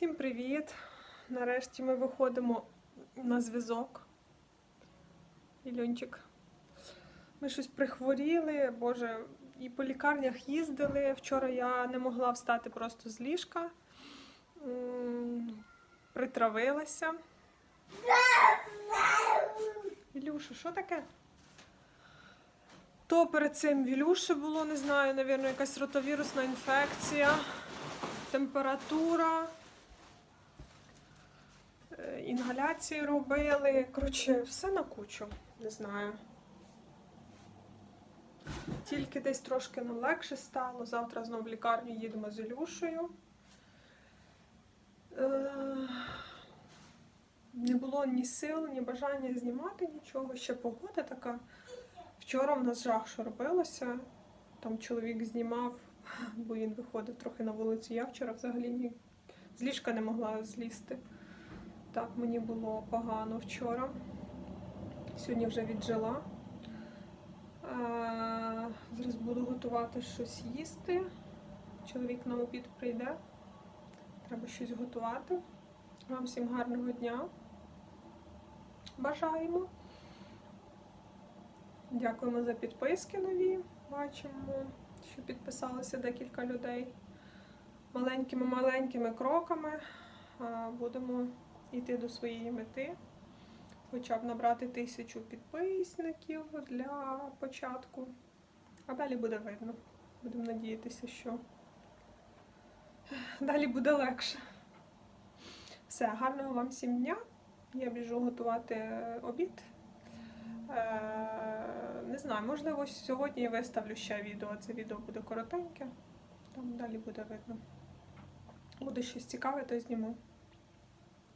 Всім привіт! Нарешті ми виходимо на зв'язок. Ілюнчик. Ми щось прихворіли, боже, і по лікарнях їздили. Вчора я не могла встати просто з ліжка. Притравилася. Ілюша, що таке? То перед цим в Ілюші було, не знаю, навірно, якась ротовірусна інфекція, температура. Е, Інгаляції робили. Коротше, все на кучу, не знаю. Тільки десь трошки нам легше стало. Завтра знову в лікарню їдемо з Ілюшею. Е, Не було ні сил, ні бажання знімати нічого. Ще погода така. Вчора в нас жах, що робилося. Там чоловік знімав, бо він виходив трохи на вулицю. Я вчора взагалі ні з ліжка не могла злізти. Так, мені було погано вчора. Сьогодні вже віджила. Зараз буду готувати щось їсти. Чоловік на обід прийде. Треба щось готувати. Вам всім гарного дня. Бажаємо. Дякуємо за підписки нові. Бачимо, що підписалося декілька людей. Маленькими-маленькими кроками будемо йти до своєї мети. Хоча б набрати тисячу підписників для початку. А далі буде видно. Будемо надіятися, що далі буде легше. Все, гарного вам всім дня. Я біжу готувати обід. Е, Не знаю, можливо, сьогодні виставлю ще відео. Це відео буде коротеньке, там далі буде видно. Буде щось цікаве, то зніму.